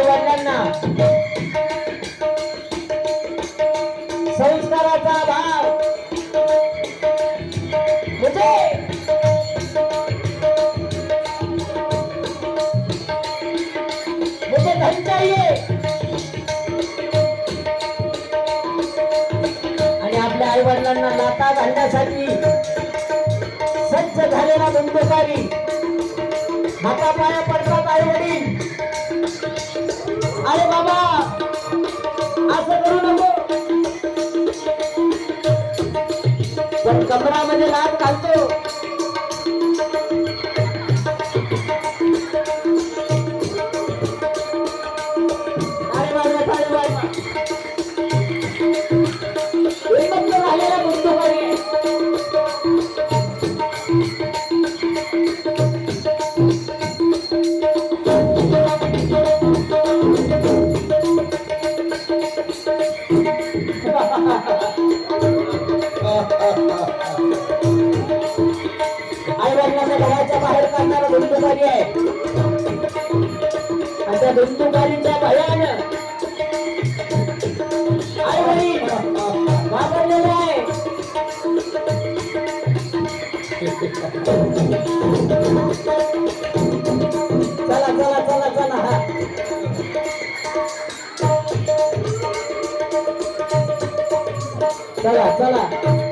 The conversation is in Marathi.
वडिलांना संस्काराचा भाव म्हणजे, म्हणजे मुझे धन चाहिए आणि आपल्या आई वडिलांना नाता घालण्यासाठी सज्ज झालेला बंदुकारी हातापाया पडतात आई अरे बाबा असं करू नको. पण कमरामध्ये लाट घालतो आई वडिलांना घराच्या बाहेर काढणारा बंदुकारी आहे आणि त्या बंदुकारीच्या भयानं आई वडील घाबरलेले आहे Thank you. चला चला